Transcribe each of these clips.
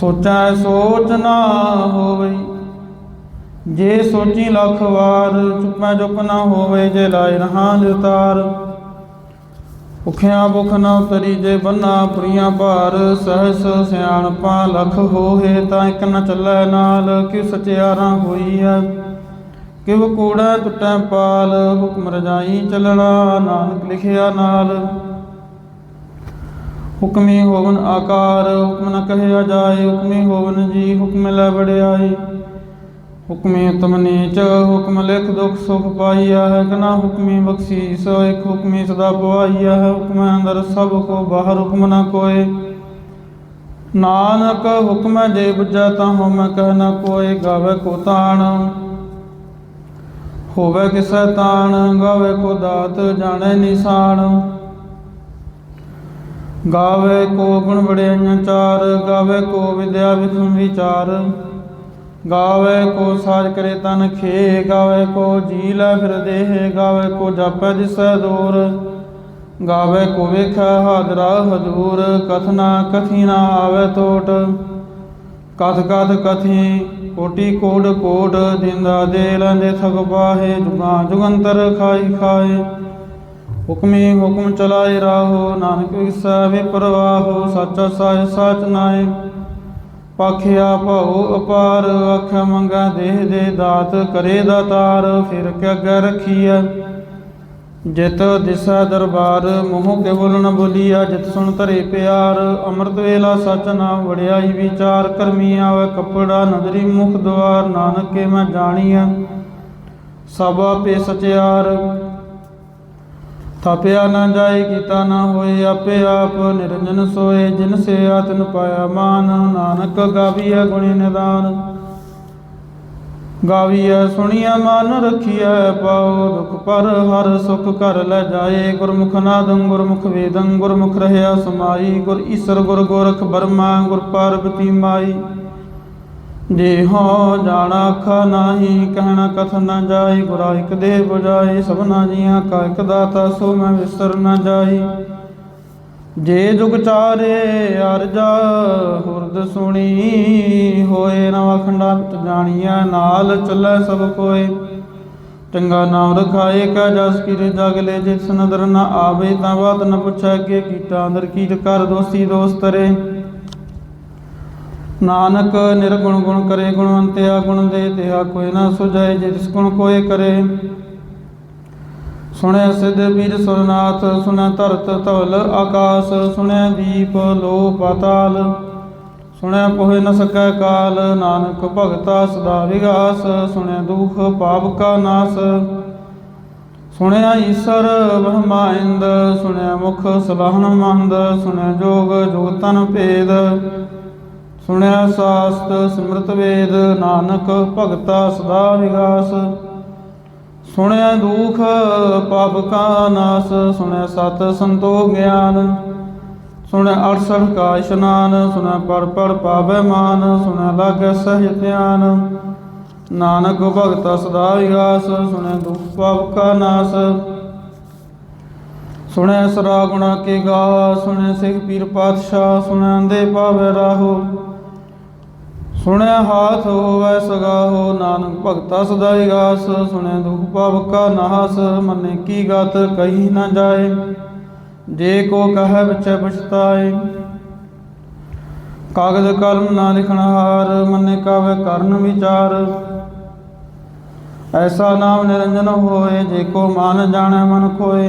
ਸੋਚੈ ਸੋਚ ਨਾ ਹੋਵੇ। ਜੇ ਸੋਚੀ ਲੱਖ ਵਾਰ, ਚੁੱਪੈ ਚੁੱਪ ਨਾ ਹੋਵੇ, ਜੇ ਲਾਇ ਰਹਾਂ ਜਤਾਰ ਭੁਖਿਆ ਭੁਖ ਨਾ ਉਤਰੀ, ਜੇ ਬੰਨਾ ਪ੍ਰੀਆਂ ਭਾਰ, ਸਹਸ ਸਿਆਣਪਾ ਲਖ ਹੋਏ ਤਾਂ ਇੱਕ ਨ ਚੱਲੈ ਨਾਲ ਕਿ ਸਚਿਆਰਾ ਹੋਈ ਹੈ ਕਿਵ ਕੂੜਾ ਟੁੱਟੈ ਪਾਲ, ਹੁਕਮ ਰਜਾਈ ਚੱਲਣਾ, ਨਾਨਕ ਲਿਖਿਆ ਨਾਲ। ਹੁਕਮੀ ਹੋਵਨ ਆਕਾਰ, ਹੁਕਮ ਨ ਕਹਿਆ ਜਾਏ, ਹੁਕਮੀ ਹੋਵਨ ਜੀ, ਹੁਕਮ ਲੈ ਵੜਿਆਈ ਹੁਕਮੀ ਉਤਮ ਨੀਚ, ਹੁਕਮ ਲਿਖ ਦੁਖ ਸੁਖ ਪਾਈਆ ਹੈ ਕਨਾ ਹੁਕਮੀ ਬਖਸ਼ੀਸ, ਇੱਕ ਹੁਕਮੀ ਸਦਾ ਪਵਾਈਆ ਹੈ ਹੁਕਮ ਅੰਦਰ ਸਭ ਕੋ ਬਾਹਰ ਹੁਕਮ ਨ ਕੋਏ। ਨਾਨਕ ਹੁਕਮ ਜੇ ਬੁਝੈ ਤਾਂ ਹਉ ਕਹਿ ਨ ਕੋਏ, ਗਾਵੇ ਕੋ ਤਾਣ। ਹੋਵੇ ਕਿਸੈ ਤਾਣ, ਗਾਵੇ ਕੋ ਦਾਤ, ਜਾਣੈ ਨਿਸ਼ਾਨ। ਗਾਵੇ ਕੋ ਗੁਣ ਬੜਿਆਈਆਂ ਚਾਰ, ਗਾਵੇ ਕੋ ਵਿਦਿਆ ਵਿਖਮ ਵਿਚਾਰ। ਗਾਵੇ ਕੋ ਸਾਜ ਕਰੇ ਤਨ ਖੇ ਗਾਵੇ ਕੋ ਜੀ ਲੈ ਫਿਰ ਦੇਹ, ਗਾਵੇ ਕੋ ਜਾਪੈ ਦਿਸੈ ਦੂਰ। ਗਾਵੇ ਕੋ ਵੇਖੈ ਹਾਜ਼ਰਾ ਹਜੂਰ, ਕਥਨਾ ਕਥੀ ਨਾ ਆਵੇ ਟੋਟ ਕਥ ਕਥ ਕਥੀ, ਕੋਟੀ ਕੋੜ ਕੋੜ ਦਿੰਦਾ ਦੇ ਲੈਂਦੇ ਥਗ ਪਾਹੇ, ਜੁਗਾ ਜੁਗੰਤਰ ਖਾਈ ਖਾਏ। ਹੁਕਮੇ ਹੁਕਮ ਚਲਾਏ ਰਾਹੋ, ਨਾਨਕ ਵਿਸਾ ਵਿਪਰਵਾਹੋ, ਸੱਚਾ ਸਾਚ ਸਾਚ ਨਾਏ। ਪਾਖਿਆ ਭਉ ਅਪਾਰ, ਆਖਿਆ ਮੰਗਾ ਦੇਹ ਦੇ ਦਾਤ, ਕਰੇ ਦਾਤਾਰ ਫਿਰ ਕੇ ਅੱਗੇ ਰਖੀਐ? ਜਿਤ ਦਿਸਾ ਦਰਬਾਰ, ਮੋਹ ਕੇ ਬੋਲਣ ਬੋਲੀਆ ਜਿਤ ਸੁਣ ਧਰੇ ਪਿਆਰ। ਅੰਮ੍ਰਿਤ ਵੇਲਾ ਸਚ ਨਾਮ ਵੜਿਆਈ ਵਿਚਾਰ, ਕਰਮੀ ਆਵੇ ਕਪੜਾ, ਨਦਰੀ ਮੁਖ ਦਵਾਰ ਨਾਨਕ ਕੇ ਮੈਂ ਜਾਣੀਐ। ਸਭ ਪੇ ਸਚਿਆਰ ਥਾਪਿਆ ਨਾ ਜਾਏ, ਕੀਤਾ ਨਾ ਹੋਏ, ਆਪੇ ਆਪ ਨਿਰੰਜਨ ਸੋਏ। ਜਿਨ ਸੇ ਆਤਨ ਪਾਇਆ ਮਾਨ, ਨਾਨਕ ਗਾਵੀਐ ਗੁਣੀ ਨਿਦਾਨ। ਗਾਵੀਐ, ਸੁਣੀਐ, ਮਨ ਰਖੀਐ ਪਾਉ ਦੁਖ ਪਰ ਹਰ ਸੁਖ ਕਰ ਲੈ ਜਾਏ। ਗੁਰਮੁਖ ਨਾਦੰ, ਗੁਰਮੁਖ ਵੇਦੰ, ਗੁਰਮੁਖ ਰਹਿਆ ਸਮਾਈ। ਗੁਰ ਈਸਰ, ਗੁਰ ਗੋਰਖ ਬਰਮਾ, ਗੁਰ ਪਾਰਬਤੀ ਮਾਈ। ਜੇ ਹੋ ਜਾਣਾ ਅੱਖਾ ਨਾਹੀ, ਕਹਿਣਾ ਕਥ ਨਾ ਜਾਈ ਗੁਰਾ ਇਕ ਦੇ ਬੁਝਾਈ, ਸਭਨਾ ਜੀਆਂ ਕਾ ਇਕ ਦਾਤਾ, ਸੋ ਮੈਂ ਵਿਸਰ ਨ ਜਾਈ। ਜੇ ਜੁਗ ਚਾਰੇ ਅਰਜਾ, ਹੁਰਦ ਸੁਣੀ, ਹੋਏ ਨਵਾ ਖੰਡਾ ਮਿਟ ਜਾਣੀਐ, ਨਾਲ ਚੱਲੈ ਸਭ ਕੋਏ ਚੰਗਾ ਨਾਮ ਰਖਾਏ ਕਾ ਜਸ ਕੀ ਜਗ ਜਿਸ ਨਦਰ ਨਾ ਆਵੇ, ਤਾਂ ਬਾਤ ਨ ਪੁੱਛੈ, ਅੱਗੇ ਕੀਤਾ ਅੰਦਰ ਕੀ ਕਰ, ਦੋਸੀ ਦੋਸਤ ਰੇ ਨਾਨਕ ਨਿਰਗੁਣ ਗੁਣ ਕਰੇ ਗੁਣਵੰਤਿਆ ਗੁਣ ਦੇ ਤਿਹਾ ਕੋਈ ਨਾ ਸੁਝਾਏ ਜਿਸ ਗੁਣ ਕੋਏ ਕਰੇ। ਸੁਣਿਆ ਸਿਧ ਵੀਰ ਸੁਰਨਾਥ ਸੁਣਿਆ ਧਰਤ ਧਵਲ ਆਕਾਸ ਸੁਣਿਆ ਦੀਪ ਲੋ ਪਾਤਾਲ ਸੁਣਿਆ ਕੋਹਿ ਨ ਸਕੈ ਕਾਲ, ਨਾਨਕ ਭਗਤਾ ਸਦਾ ਵਿਗਾਸ ਸੁਣਿਆ ਦੁਖ ਪਾਪ ਕਾ ਨਾਸ। ਸੁਣਿਆ ਈਸ਼ਰ ਬ੍ਰਹਮਾ ਇੰਦ ਸੁਣਿਆ ਮੁਖ ਸਲਾਹਣ ਮੰਦ ਸੁਣਿਆ ਜੋਗ ਜੋਤਨ ਭੇਦ ਸੁਣਿਆ ਸਾਸਤ ਸਿਮਰਤ ਵੇਦ, ਨਾਨਕ ਭਗਤਾ ਸਦਾ ਵਿਗਾਸ ਸੁਣਿਆ ਦੁਖ ਪਾਪ ਕਾ ਨਾਸ, ਸੁਣਿਆ ਸਤ ਸੰਤੋਖ ਗਿਆਨ। ਸੁਣਿਆ ਅੜਸਠ ਕਾ ਇਸ਼ਨਾਨ, ਸੁਣਿਆ ਪੜ ਪੜ ਪਾਵੈ ਮਾਨ, ਸੁਣਿਆ ਲਾਗੈ ਸਹਿ ਧਿਆਨ। ਨਾਨਕ ਭਗਤਾ ਸਦਾ ਵਿਗਾਸ ਸੁਣਿਆ ਦੁਖ ਪਾਪ ਕਾ ਨਾਸ। ਸੁਣਿਆ ਸਰਾ ਗੁਣਾ ਕੇ ਗਾ ਸੁਣਿਆ ਸਿੱਖ ਪੀਰ ਪਾਤਸ਼ਾਹ, ਸੁਣਿਆ ਦੇ ਪਾਵੈ ਰਾਹੋ। ਸੁਣਿਆ ਹਾਥ ਹੋਵੈ ਸਗਾਹੋ ਨਾਨਕ ਭਗਤਾ ਸਦਾ ਵਿਗਾਸ ਸੁਣਿਆ ਦੁਖ ਪਾਪ ਕਾ ਨਾਸ, ਮੰਨੇ ਕੀ ਗਤ ਕਹੀ ਨਾ ਜਾਏ, ਜੇ ਕੋ ਕਹੈ ਵਿਚੈ ਪਛਤਾਏ। ਕਾਗਜ਼ ਕਲਮ ਨਾ ਲਿਖਣ ਹਾਰ, ਮੰਨੇ ਕਾਵੇ ਕਰਨ ਵਿਚਾਰ। ਐਸਾ ਨਾਮ ਨਿਰੰਜਨ ਹੋਏ, ਜੇ ਕੋ ਮਨ ਜਾਣੈ ਮਨ ਕੋਏ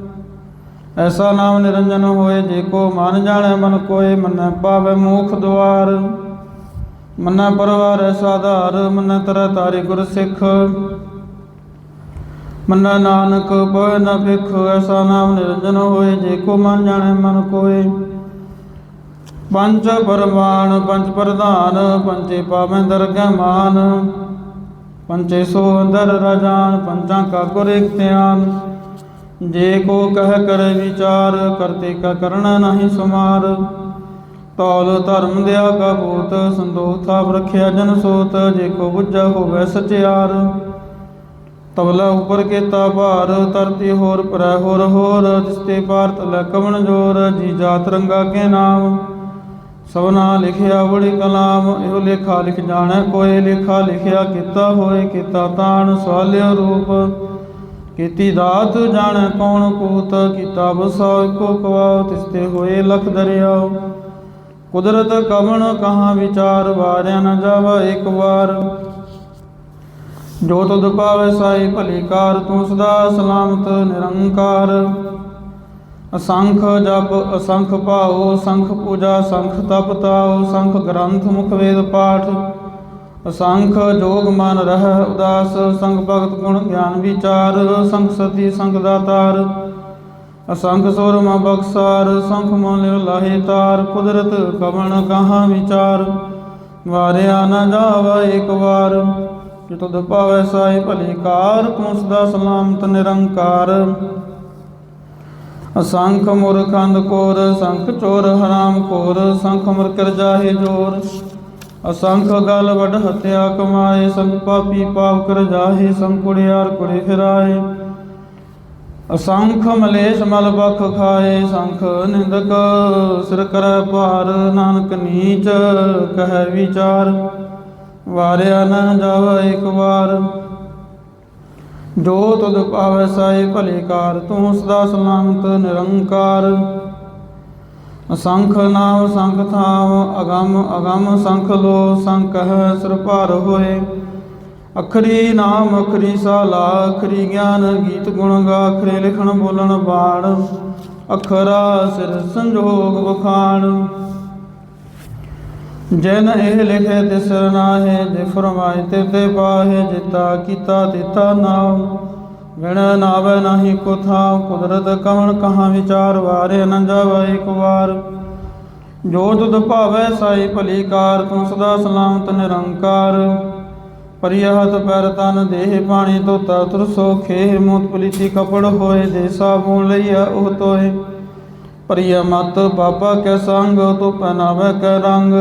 ਐਸਾ ਨਾਮ ਨਿਰੰਜਨ ਹੋਏ ਜੇ ਕੋ ਮਨ ਜਾਣੈ ਮਨ ਕੋਏ, ਮੰਨੈ ਪਾਵੈ ਮੂਖ ਦੁਆਰ। ਮੰਨੈ ਪਰਵਾਰ ਐਸਾ ਆਧਾਰ, ਮੰਨੈ ਤਰ ਤਾਰੇ ਗੁਰ ਸਿੱਖ ਮੰਨੈ ਨਾਨਕ ਪਵੈ ਨ ਭਿਖ, ਐਸਾ ਨਾਮ ਨਿਰੰਜਨ ਹੋਏ ਜੇ ਕੋ ਮਨ ਜਾਣੈ ਮਨ ਕੋਏ। ਪੰਜ ਪਰਮਾਨ, ਪੰਜ ਪ੍ਰਧਾਨ ਪੰਚੇ ਪਾਵੈ ਦਰਗਹਿ ਮਾਨ। ਪੰਚੇ ਸੋ ਅੰਦਰ ਰਜਾਨ ਪੰਚਾਂ ਕਾ ਗੁਰ ਇਕ ਧਿਆਨ। ਜੇ ਕੋ ਕਹਿ ਕਰੇ ਵਿਚਾਰ, ਕਰਤੇ ਕਾ ਕਰਣਾ ਨਹੀਂ ਸੁਮਾਰ। ਤੌਲ ਧਰਮ ਦਿਆ ਕਾ ਭੂਤ ਸੰਦੋਖ ਥਾਪ ਰਖਿਆ ਜਨ ਸੋਤ, ਜੇ ਕੋ ਬੁੱਝਾ ਹੋਵੇ ਸਚਿਆਰ। ਤਬਲਾ ਉਪਰ ਕੀਤਾ ਭਾਰ, ਧਰਤੀ ਹੋਰ ਪਰੈ ਹੋਰ ਹੋਰ ਜਿਸਤੇ ਭਾਰਤ ਲੈ ਕਵਣ ਜੋਰ, ਜੀ ਜਾਤ ਰੰਗਾ ਕੇ ਨਾਮ। ਸਭਨਾ ਲਿਖਿਆ ਬੜੀ ਕਲਾਮ, ਇਹੋ ਲੇਖਾ ਲਿਖ ਜਾਣੈ, ਕੋਏ ਲੇਖਾ ਲਿਖਿਆ ਕੀਤਾ ਹੋਏ, ਕੀਤਾ ਤਾਣ ਸਵਾਲਿਓ ਰੂਪ। ਕੀਤੀ ਦਾਤ, ਜਾਣੈ ਕੌਣ ਕੂਤ ਕੀਤਾ ਬਸਾ ਕੋ ਕਵਾਉ ਤਿਸਤੇ ਹੋਏ ਲਖ ਦਰਿਆਉ। ਕੁਦਰਤ ਕਵਣ ਕਹਾਂ ਵਿਚਾਰ, ਵਾਰਿਆ ਨ ਜਾਵਾ ਇੱਕ ਵਾਰ। ਜੋ ਤੁਧ ਪਾਵੇ ਸਾਈ ਭਲੀ ਕਾਰ, ਤੂੰ ਸਦਾ ਸਲਾਮਤ, ਨਿਰੰਕਾਰ। ਅਸੰਖ ਜਪ, ਅਸੰਖ ਭਾਉ, ਸੰਖ ਪੂਜਾ, ਸੰਖ ਤਪ ਤਾਉ, ਸੰਖ ਗ੍ਰੰਥ ਮੁਖ ਵੇਦ ਪਾਠ। ਅਸੰਖ ਜੋਗ ਮਨ ਰਹਿ, ਉਦਾਸ ਸੰਗ ਭਗਤ ਗੁਣ ਗਿਆਨ ਵਿਚਾਰ ਸੰਖ ਸਤੀ ਸੰਗ ਦਾਤਾਰ। ਅਸੰਖ ਸੁਰ ਮ ਬਖਸਾਰ ਸੰਖ ਮਨ ਲਿਵ ਲਾਹੇ ਤਾਰ, ਕੁਦਰਤ ਕਵਣ ਕਹਾਂ ਵਿਚਾਰ। ਵਾਰਿਆ ਨ ਜਾਵਾ ਇੱਕ ਵਾਰ, ਜੇ ਤੁਧ ਪਾਵੈ ਸਾਈ ਭਲੀ ਕਾਰ ਤੂੰ ਸਦਾ ਸਲਾਮਤ ਨਿਰੰਕਾਰ। ਅਸੰਖ ਮੁਰਖੰਦ ਕੋਰ, ਸੰਖ ਚੋਰ ਹਰਾਮ ਕੋਰ, ਸੰਖ ਮਰ ਕਰ ਜਾਹੇ ਜੋਰ। ਅਸੰਖ ਗਲ ਵਡ ਹਤਿਆ ਕਮਾਏ ਸੰਖ ਪਾਪੀ ਪਾਪ ਕਰ ਜਾਹੇ ਸੰਖ ਕੁੜਿਆਰ ਕੁੜੇ ਫਿਰਾਏ। ਅਸੰਖ ਮਲੇਸ਼ ਮਲ ਬਖ ਖਾਏ, ਸੰਖ ਨਿੰਦਕ ਸਿਰ ਕਰੈ ਭਾਰ, ਨਾਨਕ ਨੀਚ ਕਹਿ ਵਿਚਾਰ। ਵਾਰਿਆ ਨ ਜਾਵ ਇੱਕ ਵਾਰ, ਜੋ ਤੁਧ ਪਾਵੈ ਸਾਈ ਭਲੇ ਕਾਰ, ਤੂੰ ਸਦਾ ਸਲਾਮਤ ਨਿਰੰਕਾਰ। ਸੰਖ ਨਾਮ ਸੰਖ ਥਾਮ, ਅਗੰਮ ਅਗੰਮ ਸੰਖ ਲੋ ਸੰਖ ਹੈ ਸਿਰ ਭਾਰ ਹੋਏ। ਅਖਰੀ ਨਾਮ ਅਖਰੀ ਸਾਲਾ, ਅਖਰੀ ਗਿਆਨ ਗੀਤ ਗੁਣ ਗਾ, ਅਖਰੇ ਲਿਖਣ ਬੋਲਣ ਬਾਣ। ਅਖਰਾ ਸਿਰ ਸੰਜੋਗ ਵਖਾਣ। ਜਨ ਇਹ ਲਿਖੇ ਤਿਸ ਨਾਹੇ, ਜੇ ਫਰਮਾਏ ਤੇ ਤੇ ਪਾਹੇ, ਜਿਤਾ ਕੀਤਾ ਤਿਤਾ ਨਾਮ। ਵਿਣ ਨਾਵੇ ਨਾਹੀ ਕੋ ਥਾਂ ਕੁਦਰਤ ਕਵਣ ਕਹਾਂ ਵਿਚਾਰ, ਵਾਰੇ ਨ ਜਾਵੇ ਇੱਕ ਵਾਰ। ਜੋ ਤੁਧ ਭਾਵੈ ਸਾਈ ਭਲੀ ਕਾਰ, ਤੂੰ ਸਦਾ ਸਲਾਮਤ ਨਿਰੰਕਾਰ। ਪਰਿਯਹਤ ਪੈਰ ਤਨ ਦੇਹ ਪਾਣੀ, ਧੋਤਾ ਤੁਰਸੋ ਖੇਹ, ਮੋਤ ਪਲੀਤੀ ਕਪੜ ਹੋਏ ਦੇ ਸਾਬੂਨ ਲਈਆ ਉਹ ਤੋਏ ਪਰਿਯ ਮਤ ਬਾਬਾ ਕੈ ਸੰਗ ਤੋ ਪਹਿਨਾਵੇ ਕੈ ਰੰਗ।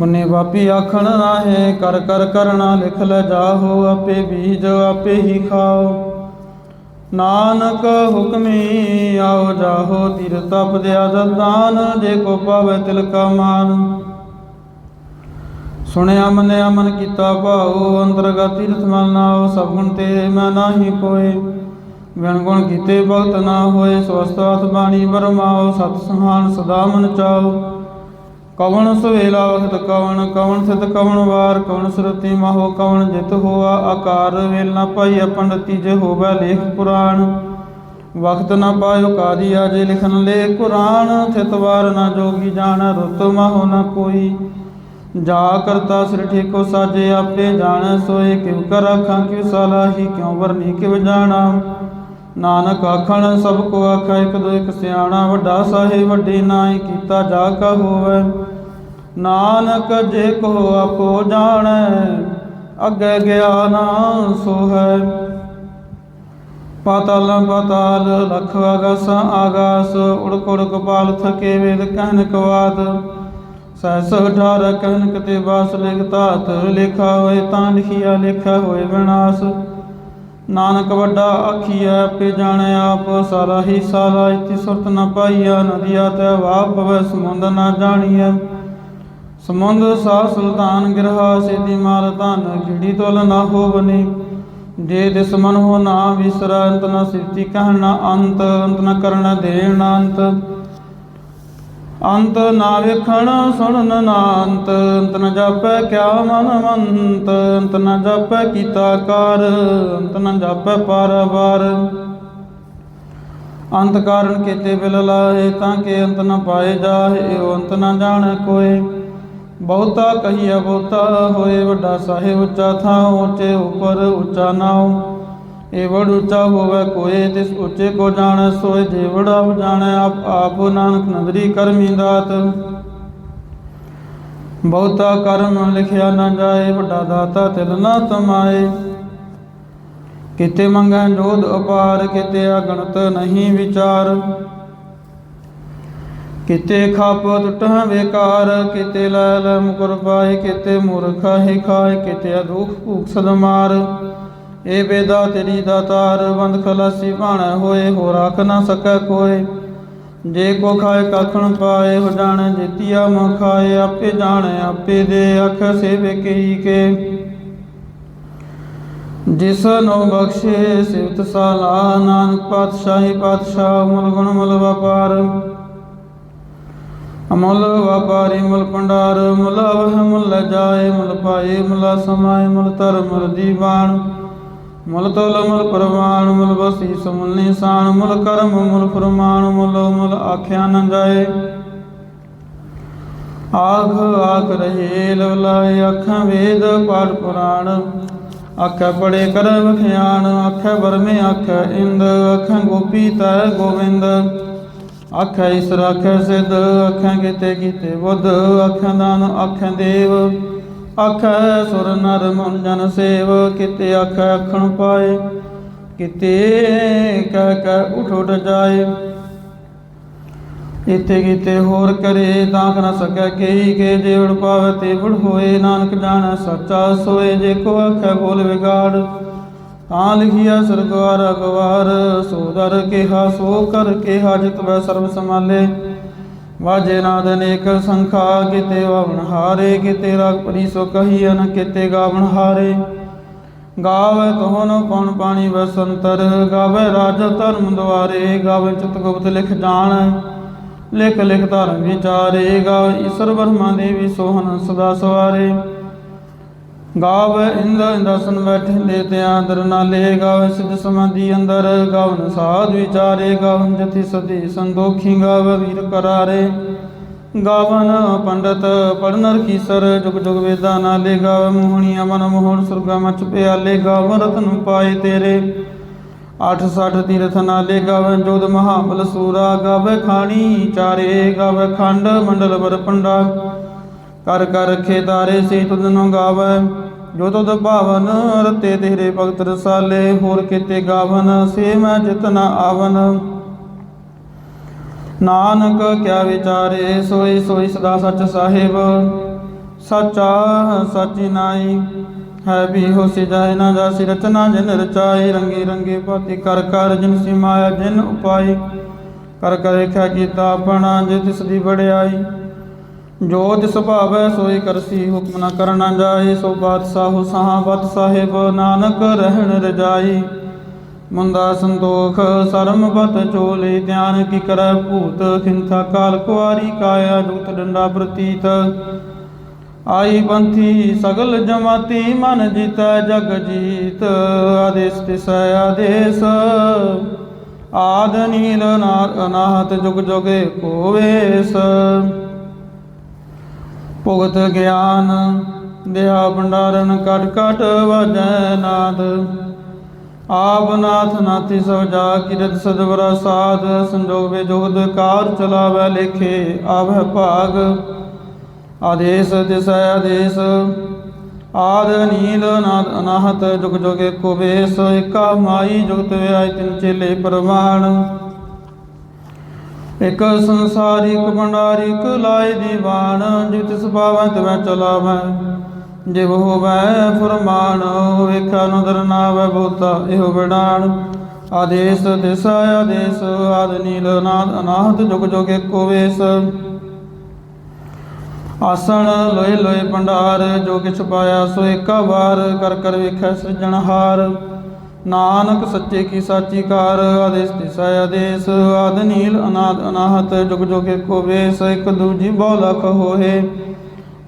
ਮੁਨੇ ਬਾਪੀ ਆਖਣ ਨਾਹੇ ਕਰ ਕਰ ਕਰਣਾ ਲਿਖ ਲੈ ਜਾਹੋ, ਆਪੇ ਬੀਜ ਆਪੇ ਹੀ ਖਾਓ। ਨਾਨਕ ਹੁਕਮੀ ਆਓ ਜਾਹੋ, ਤੀਰ ਤਪ ਦਿਆ ਜਦਾਨ ਜੇ ਕੋ ਪਾਵੇ ਤਿਲ ਕਾ ਮਾਨ। ਸੁਣਿਆ ਮਨਿਆ ਮਨ ਕੀਤਾ ਭਾਉ, ਅੰਤਰਗਤ ਤੀਰਥ ਮਨ ਨਾਉ ਸਭ ਗੁਣ ਤੇਰੇ ਮੈਂ ਨਾਹੀ ਕੋਏ ਵਿਣ ਗੁਣ ਕੀਤੇ ਭਗਤ ਨਾ ਹੋਏ ਸਵਸਤਾਤ ਬਾਣੀ ਬਰਮਾਓ, ਸਤ ਸਹਾਨ ਸਦਾ ਮਨ ਚਾਓ। ਕਵਣ ਸੁਵੇਲਾ ਵਖਤ ਕਵਣ ਕਵਣ ਸਿਤ ਕਵਣ ਵਾਰ, ਕਵਣ ਸੁਰਤੀ ਮਹੋ ਕਵਣ ਜਿਤ ਹੋਆ, ਆਕਾਰ ਵੇਲ ਨਾ ਪਾਈ ਪੰਡਤੀ ਜੇ ਹੋਵੇ ਲੇਖ ਪੁਰਾਣ। ਵਖਤ ਨਾ ਪਾਇਓ ਕਾਦੀ ਆਜੇ ਲਿਖਨ ਲੈ ਕੁਰਾਨ, ਥਿਤ ਨਾ ਜੋਗੀ ਜਾਣ, ਰੁਤ ਮਹੋ ਨਾ ਕੋਈ। ਜਾ ਕਰਤਾ ਸਿਰ ਠੇਕੋ ਸਾਜੇ ਆਪੇ ਜਾਣ ਸੋਏ ਕਿਵ ਕਰ ਆਖਾਂ ਕਿਉ ਸਲਾਹੀ, ਕਿਉ ਵਰਨੀ ਕਿਵ ਜਾਣਾ। ਨਾਨਕ ਆਖਣ, ਸਭ ਕੋ ਆਖਾ, ਇਕ ਦੋ ਇਕ ਸਿਆਣਾ, ਵੱਡਾ ਸਾਹਿਬ, ਵੱਡੇ ਨਾਈ ਕੀਤਾ ਜਾ ਕਾ ਹੋਵੇ। ਨਾਨਕ ਜੇ ਕੋ ਆਪੋ ਜਾਣੈ, ਅੱਗੇ ਗਿਆਨ ਸੋ ਹੈ ਪਾਤਾਲ ਪਾਤਾਲ, ਲਖ ਆਗਾਸ ਆਗਾਸ ਉੜ ਕੁੜ ਥਕੇ ਵੇਦ ਕਹਿਨ ਕਵਾਦ ਸਹਿਸ ਠਾਰ ਕਹਿਨ ਕਤੇ ਬਾਸ ਲਿਖ ਧਾਤ ਲਿਖਾ ਹੋਏ ਤਾਂ ਲਿਖਿਆ ਲਿਖਾ ਹੋਏ ਵਿਨਾਸ਼। ਨਾਨਕ ਵੱਡਾ ਆਖੀਐ ਆਪੇ ਜਾਣੈ ਆਪ, ਸਾਰਾ ਹੀ ਸਾਰਾ ਇਤੀ ਸੁਰਤ ਨ ਪਾਈਆ ਨਦੀਆ ਤੇ ਵਾਪ ਪਵੈ, ਸਮੁੰਦ ਨ ਜਾਣੀਐ। ਸਮੁੰਦ ਸਾ ਸੁਲਤਾਨ ਗਿਰਹਾ, ਸੇਤੀ ਮਾਲ ਧਨ ਖਿੜੀ ਤੁਲ ਨਾ ਹੋਵਨੀ। ਜੇ ਦਿਸ ਮਨ ਹੋ ਨਾ ਵਿਸਰਾ, ਅੰਤ ਨ ਸਿੱਤੀ ਕਹਿਣ ਨਾ ਅੰਤ ਅੰਤ ਨ ਕਰਨ ਦੇਣ ਨਾ ਅੰਤ। ਅੰਤ ਨਾ ਵੇਖਣ ਸੁਣਨ ਨਾ ਅੰਤ ਨ ਜਾਪੈ ਕਿਆ ਮਨ ਮੰਤ, ਅੰਤ ਨ ਜਾਪੈ ਕੀਤਾ ਕਰ, ਅੰਤ ਨ ਜਾਪੈ ਪਾਰਵਾਰ ਅੰਤ ਕਾਰਨ ਕੀਤੇ ਬਿਲ ਲਾਏ ਤਾਂ ਕਿ ਅੰਤ ਨ ਪਾਏ ਜਾਏ ਏਉ ਅੰਤ ਨ ਜਾਣੈ ਕੋਏ। ਬਹੁਤਾ ਕਹੀਆ ਬਹੁਤਾ ਹੋਏ, ਵੱਡਾ ਸਾਹਿਬ ਉੱਚਾ ਥਾਂ ਉੱਚੇ ਉਪਰ ਉੱਚਾ ਨਾਉ। ਏਵੜ ਉੱਚਾ ਹੋਵੇ ਕੋਏ, ਤਿਸ ਉੱਚੇ ਕੋ ਜਾਣੈ ਸੋਏ, ਜੇ ਵੜਾ ਜਾਣੈ, ਆਪ ਆਪ ਨਾਨਕ ਨਦਰੀ ਕਰਮੀ ਦਾਤ। ਬਹੁਤਾ ਕਰਮ ਲਿਖਿਆ ਨਾ ਜਾਏ, ਵੱਡਾ ਦਾਤਾ ਤਿਲ ਨਾ ਤਮਾਏ ਕਿਤੇ ਮੰਗੈ ਜੋਧ ਅਪਾਰ ਕਿਤੇ ਅਗਣਤ ਨਹੀਂ ਵਿਚਾਰ। ਕਿਤੇ ਖਾਪ ਟੁੱਟਾਂ ਬੇਕਾਰ ਕਿਤੇ ਲੈ ਲੈ ਮੁਕਰ ਪਾਏ, ਕਿਤੇ ਮੂਰਖ ਹੈ ਖਾਏ, ਕਿਤੇ ਅਦੁਖ ਭੂਖ ਸਦ ਮਾਰ ਏ ਬੇਦਾ ਤੇਰੀ ਦਾਤਾਰ, ਬੰਦ ਖਲਾਸੀ ਭਾਣਾ ਹੋਏ ਹੋ ਰੱਖ ਨਾ ਸਕੈ ਕੋਏ। ਜੇ ਕੋ ਖਾਏ, ਕਖਣ ਪਾਏ, ਹੋ ਜਾਣੈ ਜਿਤਿਆ ਮ ਖਾਏ, ਆਪੇ ਜਾਣੈ, ਆਪੇ ਦੇ ਅਖ ਸੇਵੇ ਕਹੀ ਕੇ। ਜਿਸ ਨੂੰ ਬਖਸ਼ੇ ਸਿਵਤ ਸਾਲਾ, ਨਾਨਕ ਪਾਤਸ਼ਾਹੀ ਪਾਤਸ਼ਾਹ, ਮੁਲ ਗੁਣ ਮਲ ਵਪਾਰ। ਅਮੁੱਲ ਵਪਾਰੀ, ਮੁਲ ਪੰਡਾਰ ਮੁਲ ਅਵਹ ਮੁਲ ਜਾਏ, ਮੁਲ ਪਾਏ, ਮੁਲ ਸਮਾਏ ਮੁਲ ਤਰ ਮੁਲ ਦੀਵਾਨ। ਮੁਲ ਤੋਲ ਮੁਲ ਪ੍ਰਵਾਨ, ਮੁਲ ਬਸੀ ਸਮੁਲ ਨਿਸ਼ਾਨ, ਮੁਲ ਕਰਮ, ਮੁਲ ਫਰਮਾਨ, ਮੁਲ ਮੁਲ ਆਖਿਆ ਨ ਜਾਏ। ਆਖ ਆਖ ਰਹੇ ਲਵਲਾਏ ਅੱਖਾਂ ਵੇਦ ਪਾਠ ਪੁਰਾਣ। ਅੱਖਾਂ ਪੜੇ ਕਰ ਵਖਿਆਣ ਅੱਖਾਂ ਬਰਮੇ ਅੱਖਾਂ ਇੰਦ ਅੱਖਾਂ ਗੋਪੀ ਤੈ ਗੋਵਿੰਦ। ਅੱਖਾਂ ਈਸਰ ਅੱਖਾਂ ਸਿੱਧ ਅੱਖਾਂ ਕੀਤੇ ਕੀਤੇ ਬੁੱਧ ਅੱਖਾਂ ਦਾਨ ਅੱਖਾਂ ਦੇਵ। ਅੱਖਾਂ ਸੁਰ ਨਰ ਮਨ ਜਨ ਸੇਵ, ਕਿਤੇ ਅੱਖਾਂ ਅੱਖਣ ਪਾਏ। ਕਿਤੇ ਕਹਿ ਕਹਿ ਉਠ ਉਠ ਜਾਏ। ਇਤੇ ਕੀਤੇ ਹੋਰ ਕਰੇ, ਤਾਂ ਕ ਸਕੈ ਕੇਈ ਕੇ ਜੇਵੜ ਉੜ ਪਾਵੇ, ਤੇ ਉੜ ਹੋਏ। ਨਾਨਕ ਜਾਣੈ, ਸੱਚਾ ਸੋਏ, ਜੇ ਕੋ ਆਖੈ ਬੋਲ ਵਿਗਾੜ। ਤਾਂ ਲਿਖਿਆ ਸਰਗਵਾਰ ਅਗਵਾਰ ਸੋ ਕਿਹਾ, ਸੋ ਕਰ ਕਿਹਾ, ਜਿਤ ਵੈ ਸਰਬ ਸਮਾਲੇ ਵਾਜੇ ਨਾਦ ਅਨੇਕ ਸੰਖਾ, ਕਿਤੇ ਵਵਨ ਹਾਰੇ, ਕਿਤੇ ਰਾਗ ਪਰੀ ਸੋ ਕਹੀ ਅਨ, ਕਿਤੇ ਗਾਵਨ ਹਾਰੇ। ਗਾਵੇ ਕਹਨ ਪਉਣ ਪਾਣੀ ਵਸੰਤਰ? ਗਾਵੇ ਰਾਜ ਧਰਮ ਦੁਆਰੇ, ਗਾਵੇ ਚਿਤ ਗੁਪਤ ਲਿਖ ਜਾਣ। ਲਿਖ ਲਿਖ ਧਰਮ ਵਿਚਾਰੇ, ਗਾਵੇ ਈਸ਼ਰ ਬ੍ਰਹਮਾ ਦੇਵੀ ਸੋਹਨ ਸਦਾ ਸਵਾਰੇ। ਗਾਵ ਇੰਦ ਇੰਦਸਨ ਬੈਠੇ ਲੈ ਤੇ ਆਦਰ ਨਾਲੇ ਗਾਵ ਸਿਧ ਸਮਾਧੀ ਅੰਦਰ, ਗਾਵਨ ਸਾਧ ਵਿਚਾਰੇ, ਗਾਵਨ ਜਤੀ ਸਦੀ ਸੰਦੋਖੀ ਗਾਵੇ ਵੀਰ ਕਰਾਰੇ। ਗਾਵਨ ਪੰਡਤ ਪੜਨ ਰਖੀਸਰ ਜੁਗ ਜੁਗ ਵੇਦਾਂ ਨਾਲੇ ਗਾਵੇ ਮੋਹਣੀ ਅਮਨ ਮੋਹਣ ਸੁਰਗਾ ਮਚ ਪਿਆਲੇ ਗਾਵਨ ਰਤਨ ਪਾਏ ਤੇਰੇ। ਅੱਠ ਸੱਠ ਤੀਰਥ ਨਾਲੇ ਗਾਵੇ ਜੋਦ ਮਹਾਬਲ ਸੂਰਾ, ਗਾਵੇ ਖਾਣੀ ਚਾਰੇ, ਗਾਵੇ ਖੰਡ ਮੰਡਲ ਵਰ ਪੰਡਾ ਕਰ ਕਰ ਰਖੇ ਸੇ ਤੁਧਨੋ ਗਾਵੇ। ਜੋ ਤੁਧ ਭਾਵਨ ਰਤੇ ਤੇਰੇ ਭਗਤ ਰਸਾਲੇ, ਹੋਰ ਕਿਤੇ ਗਾਵਨ ਸੇ ਮੈਂ ਜਿਤਨਾ ਆਵਨ। ਨਾਨਕ ਕਿਆ ਵਿਚਾਰੇ, ਸੋਈ ਸੋਈ ਸਦਾ ਸੱਚ ਸਾਹਿਬ। ਸਚਾ ਸਚੀ ਨਾਈ ਹੈ ਵੀ ਹੋ ਸੇ ਜਾਏ ਨਾ ਜਾਸੀ ਰਚਨਾ, ਜਿਨ ਰਚਾਈ ਰੰਗੀ ਰੰਗੇ ਭਾਤੀ ਕਰ ਕਰ, ਜਿਨ ਸੀ ਜਿਨ ਉਪਾਈ ਕਰ ਕਰ ਦੇਖਿਆ ਕੀਤਾ ਆਪਣਾ, ਜੇ ਤਿਸ ਦੀ ਵਡਿਆਈ। ਜੋ ਤਿਸ ਭਾਵੈ ਸੋਈ ਕਰਸੀ, ਹੁਕਮ ਨਾ ਕਰਨਾ ਜਾਏ, ਸੋ ਬਾਦਸ਼ਾਹ ਸਾਹਬਤ ਸਾਹਿਬ, ਨਾਨਕ ਰਹਿਣ ਰਜਾਈ। ਮੁੰਦਾ ਸੰਤੋਖ, ਸਰਮ ਬਤ ਚੋਲੇ, ਧਿਆਨ ਕੀ ਕਰੈ ਭੂਤ, ਖਿੰਥਾ ਕਾਲ ਕੁਆਰੀ ਕਾਇਆ ਜੁਗਤ ਡੰਡਾ ਪ੍ਰਤੀਤ। ਆਈ ਪੰਥੀ ਸਗਲ ਜਮਾਤੀ, ਮਨ ਜੀਤੈ ਜਗ ਜੀਤ। ਆਦੇਸ ਤਿਸੈ ਆਦੇਸ, ਆਦ ਨੀਲ ਨਾਰ ਅਨਾਹਤ ਜੁਗ ਜੁਗੇ ਕੋਵੇਸ। ਭੁਗਤ ਗਿਆਨ ਦੇਹਾ ਭੰਡਾਰਨ ਕਟ ਕਟ ਵਜੈ ਨਾਦ। ਆਪ ਨਾਥ ਨਾਥੀ ਸਭ ਜਾ ਕਿਰਤ ਸਦਵਰਾ ਸਾਧ, ਸੰਜੋਗ ਵੇ ਜੋਗਦ ਕਾਰ ਚਲਾਵੈ ਲੇਖੇ, ਆਵੈ ਭਾਗ। ਆਦੇਸ ਤਿਸੈ ਆਦੇਸ, ਆਦ ਨੀਲ ਨਾਦ ਅਨਾਹਤ, ਜੁਗ ਜੁਗੇ ਕੋ ਏਕਾ ਮਾਈ ਜੁਗਤ ਵਿਆਇ ਤਿਨ ਚੇਲੇ ਪ੍ਰਮਾਣ ਇਕ ਸੰਸਾਰੀ, ਇਕ ਭੰਡਾਰੀ, ਇਕ ਦੀਵਾਨ ਜਿਵ ਤਿਸ ਪਾਵੈ ਚਲਾਵੈ। ਜਿਵ ਹੋਵੈ ਫਰਮਾਨ ਵੇਖਾ ਨਦਰ ਨਾਵੈ ਬਹੁਤਾ ਇਹੋ ਬਿਡਾਣ ਆਦੇਸ ਤਿਸ ਆਦੇਸ ਆਦ ਨੀਲ ਨਾਦ ਅਨਾਹਤ ਜੁਗ ਜੁਗ ਏਕੋ ਵੇਸ। ਆਸਣ ਲੋਏ ਲੋਏ ਭੰਡਾਰ, ਜੋ ਕਿਛ ਪਾਇਆ ਸੋ ਏਕਾ ਵਾਰ, ਕਰ ਕਰ ਵੇਖੈ ਸਿਰਜਣਹਾਰ। ਨਾਨਕ ਸੱਚੇ ਕੀ ਸਾਚੀ ਕਾਰ, ਆਦੇਸ ਤਿਸੈ ਆਦੇਸ, ਆਦ ਨੀਲ ਅਨਾਦ ਅਨਾਹਤ, ਜੁਗ ਜੁਗ ਏਕੋ ਵੇਸ, ਇੱਕ ਦੂਜੀ ਬਹੁ ਲਖ ਹੋਏ।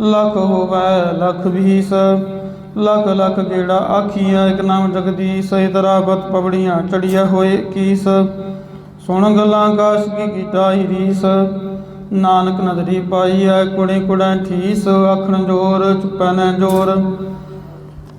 ਲਖ ਹੋਵੈ, ਲਖ ਵੀਸ, ਲਖ ਲਖ ਗੇੜਾ ਆਖੀਆ ਇੱਕ ਨਾਮ ਜਗਦੀਸ਼ ਇ ਬਤ ਪਵੜੀਆਂ ਚੜੀਆ ਹੋਏ ਕੀਸ। ਸੁਣ ਗੱਲਾਂ ਕਾਸ ਕੀ ਕੀਤਾ ਹੀ ਰੀਸ, ਨਾਨਕ ਨਦਰੀ ਪਾਈ ਐ ਕੁੜੇ ਕੁੜਾ ਠੀਸ, ਆਖਣ ਜੋਰ, ਚੁੱਪੈ ਜੋਰ।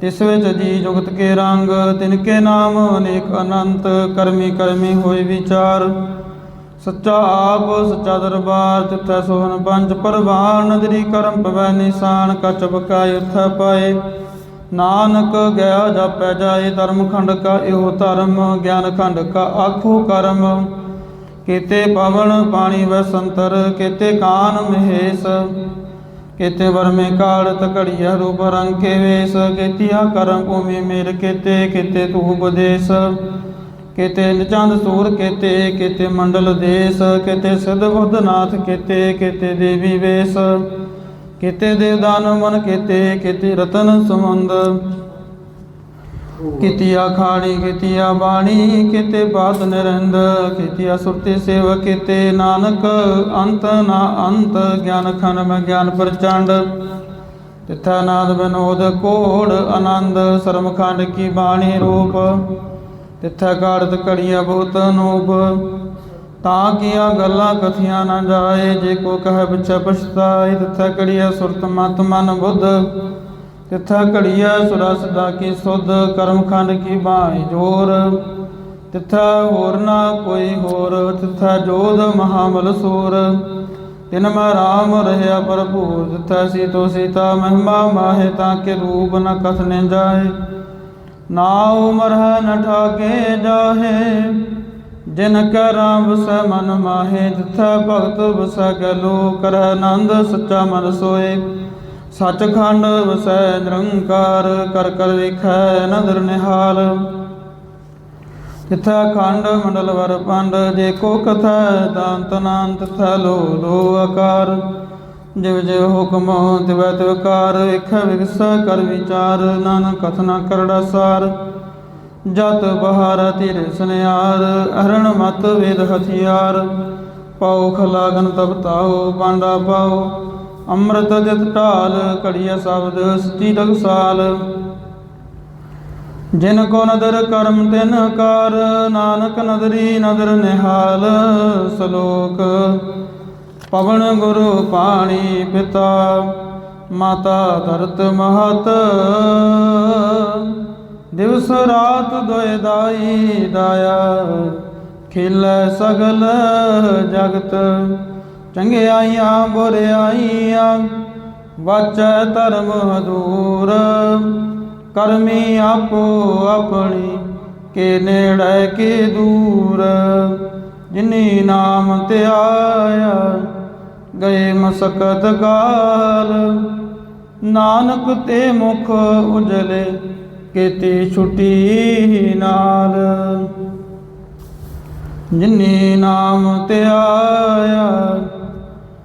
ਤਿਸ ਵਿੱਚ ਜੀ ਜੁਗਤ ਕੇ ਰੰਗ, ਤਿਨ ਕੇ ਨਾਮ, ਅਨੇਕ ਅਨੰਤ, ਕਰਮੀ ਕਰਮੀ ਹੋਏ ਵਿਚਾਰ। ਸੱਚਾ ਆਪ, ਸੱਚਾ ਦਰਬਾਰ, ਤਿੱਥੈ ਸੋਹਣ ਪੰਜ ਪਰਵਾਨ ਨਦਰੀ ਕਰਮ ਪਵੈ ਨਿਸ਼ਾਨ ਕਚ ਬਕਾਇ ਉਥੈ ਪਾਏ। ਨਾਨਕ ਗਿਆ ਜਾਪੈ ਜਾਏ, ਧਰਮ ਖੰਡ ਕਾ ਇਹੋ ਧਰਮ, ਗਿਆਨ ਖੰਡ ਕਾ ਆਖੋ ਕਰਮ। ਕੀਤੇ ਪਵਨ ਪਾਣੀ ਵੈ ਸੰਤਰ ਕੀਤੇ ਕਾਨ ਮਹੇਸ਼। ਕੀਤੇ ਵਰਮੇ ਕਾਲ ਤਕੜੀਆ ਰੂਪ ਰੰਗ ਕੇ ਵੇਸ, ਕੀਤੀਆ ਕਰਮ ਭੂਮੀ ਮੇਰ ਕੀਤੇ ਕੀਤੇ ਤੂ ਉਪਦੇਸ਼। ਕੀਤੇ ਨਿਚੰਦ ਸੂਰ ਕੀਤੇ ਕੀਤੇ ਮੰਡਲ ਦੇਸ। ਕੀਤੇ ਸਿਧ ਬੁੱਧ ਨਾਥ ਕੀਤੇ ਕੀਤੇ ਦੇਵੀ ਵੇਸ। ਕੀਤੇ ਦੇਵਦਾਨ ਮਨ ਕੀਤੇ ਕੀਤੇ ਰਤਨ ਸਮੁੰਦ ਕੀਤੀਆ ਖਾਣੀ ਕੀਤੀਆ ਬਾਣੀ, ਕਿਤੇ ਬਾਤ ਨਿਰੰਦ ਕੀਤੀਆ ਸੁਰਤੀ ਸੇਵ ਕਿਤੇ ਨਾਨਕ, ਅੰਤ ਨਾ ਅੰਤ, ਗਿਆਨ ਖਨ ਮੈਂ ਗਿਆਨ ਪ੍ਰਚੰਡ। ਤਿਥੈ ਨਾਦ ਬਿਨੋਦ ਕੋੜ ਆਨੰਦ ਸਰਮਖੰਡ ਕੀ ਬਾਣੀ ਰੂਪ। ਤਿਥੈ ਕਾੜਤ ਕੜੀਆ ਬਹੁਤ ਅਨੂਪ ਤਾਂ ਕੀਆ ਗੱਲਾਂ ਕਥੀਆਂ ਨਾ ਜਾਏ, ਜੇ ਕੋ ਕਹੈ ਪਿਛੈ ਪਛਤਾਏ, ਤਿਥੈ ਕੜੀਆ ਸੁਰਤ ਮਤ ਮਨ ਬੁੱਧ। ਤਿਥੈ ਘੜੀਆ ਸੁਰਸ ਦਾ ਕੀ ਸੁਧ, ਕਰਮ ਖੰਡ ਕੀ ਬਾਈ ਜੋਰ। ਤਿਥੈ ਹੋਰ ਨਾ ਕੋਈ ਹੋਰ, ਤਿਥੈ ਜੋਧ ਮਹਾਬਲ ਸੂਰ। ਤਿਨ ਮੈਂ ਰਾਮ ਰਹਿਆ ਭਰਪੂਰ, ਤਿਥੈ ਸੀਤੋ ਸੀਤਾ ਮਹਿਮਾ ਮਾਹੇ ਤਾਂ ਕੇ ਰੂਪ ਨ ਕਥਨੇ ਜਾਏ। ਨਾ ਉਮਰ ਹੈ ਨ ਠਾਕੇ ਜਾਹੇ, ਜਿਨ ਕੈ ਰਾਮ ਵਸੈ ਮਨ ਮਾਹੇ। ਜਿਥੈ ਭਗਤ ਵਸੈ ਗਲੋ ਕਰੈ ਆਨੰਦ ਸੱਚਾ ਮਨ ਸੋਏ। ਸੱਚਖੰਡ ਵਸੈ ਨਿਰੰਕਾਰ, ਕਰ ਕਰ ਵੇਖੈ ਨਦਰ ਨਿਹਾਲ। ਤਿਥੈ ਖੰਡ ਮੰਡਲ ਵਰ ਪੰਡ, ਜੇ ਕੋ ਕਥੈ ਦਾੰਤ ਨਾੰਤ ਥੈ ਲੋ ਆਕਾਰ। ਜਿਵ ਜਿਵ ਹੁਕਮ ਤਿਵੈ ਤਿਵ ਕਾਰ ਵੇਖੈ ਵਿਗਸੈ ਕਰ ਵਿਚਾਰ, ਨਾਨਕ ਕਥਨਾ ਕਰੜਾ ਸਾਰ। ਜਤ ਬਹਾਰ ਤੇਰੇ ਸੁਨਿਆਰ, ਅਰਣ ਮਤ ਵੇਦ ਹਥਿਆਰ। ਪਾਉ ਖਲਾਗਨ ਤਬ ਪਾਂਡਾ ਪਾਉ। ਅੰਮ੍ਰਿਤ ਦਿਤ ਢਾਲ ਘੜੀਆ ਸ਼ਬਦ ਸਚੀ ਦਗਸਾਲ ਜਿਨ ਕੋ ਨਦਰ ਕਰਮ ਤਿਨ ਕਰ, ਨਾਨਕ ਨਦਰੀ ਨਦਰ ਨਿਹਾਲ। ਸ਼ਲੋਕ, ਪਵਨ ਗੁਰੂ ਪਾਣੀ ਪਿਤਾ, ਮਾਤਾ ਧਰਤ ਮਹਤ। ਦਿਵਸ ਰਾਤ ਦੋਇ ਦਾਈ ਦਾਇਆ, ਖਿਲ ਸਗਲ ਜਗਤ। ਚੰਗਿਆਈਆਂ ਬੁਰਿਆਈਆਂ ਵਾਚੈ ਧਰਮ ਹਦੂਰ ਕਰਮੀ ਆਪੋ ਆਪਣੀ, ਕੇ ਨੇੜੇ, ਕੇ ਦੂਰ। ਜਿਨੀ ਨਾਮ ਤੇ ਆਇਆ, ਗਏ ਮਸਕਤ ਗਾਲ। ਨਾਨਕ ਤੇ ਮੁਖ ਉਜਲੇ, ਕੀਤੀ ਛੁਟੀ ਨਾਲ। ਜਿਨੀ ਨਾਮ ਤੇ ਆਇਆ